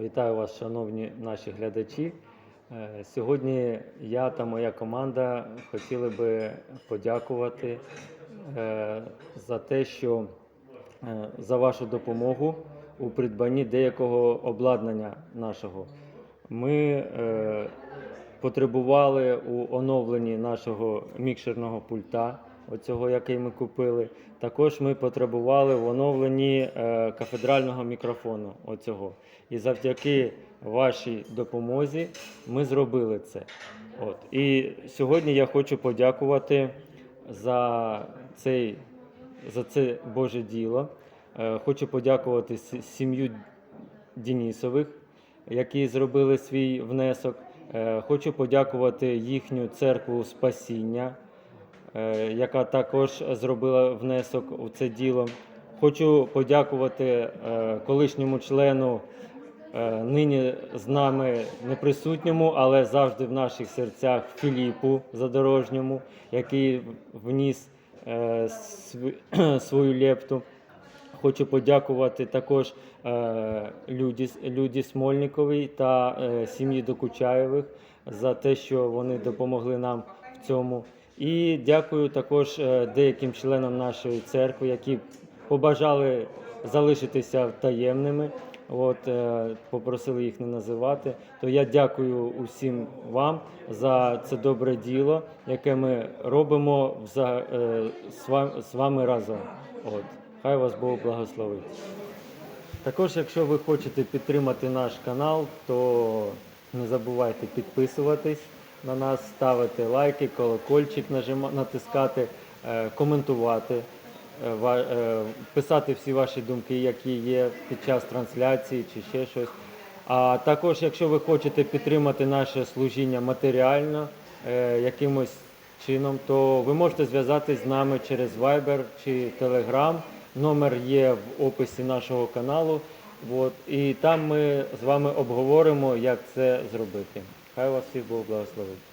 Вітаю вас, шановні наші глядачі. Е, Сьогодні я та моя команда хотіли би подякувати е, за те, що е, за вашу допомогу у придбанні деякого обладнання нашого. Ми потребували у оновленні нашого мікшерного пульта, оцього, який ми купили. Також ми потребували в оновленні е, кафедрального мікрофону. Оцього. І завдяки вашій допомозі ми зробили це. От. І сьогодні я хочу подякувати за цей за це Боже діло. Е, Хочу подякувати сім'ю Денісових, які зробили свій внесок. Е, Хочу подякувати їхню церкву Спасіння, яка також зробила внесок у це діло. Хочу подякувати е, колишньому члену, е, нині з нами неприсутньому, але завжди в наших серцях Філіпу Задорожньому, який вніс е, свою лепту. Хочу подякувати також е, Люді, Люді Смольниковій та е, сім'ї Докучаєвих за те, що вони допомогли нам в цьому. І дякую також е, деяким членам нашої церкви, які побажали залишитися таємними. От, е, попросили їх не називати. То я дякую усім вам за це добре діло, яке ми робимо е, з вами разом. От. Хай вас Бог благословить. Також, якщо ви хочете підтримати наш канал, то не забувайте підписуватись на нас, ставити лайки, колокольчик натискати, е, коментувати, е, е, писати всі ваші думки, які є під час трансляції чи ще щось. А також, якщо ви хочете підтримати наше служіння матеріально якимось чином, то ви можете зв'язатись з нами через Viber чи Telegram. Номер є в описі нашого каналу. От, і там ми з вами обговоримо, як це зробити. Хай вас всіх Бог благословить.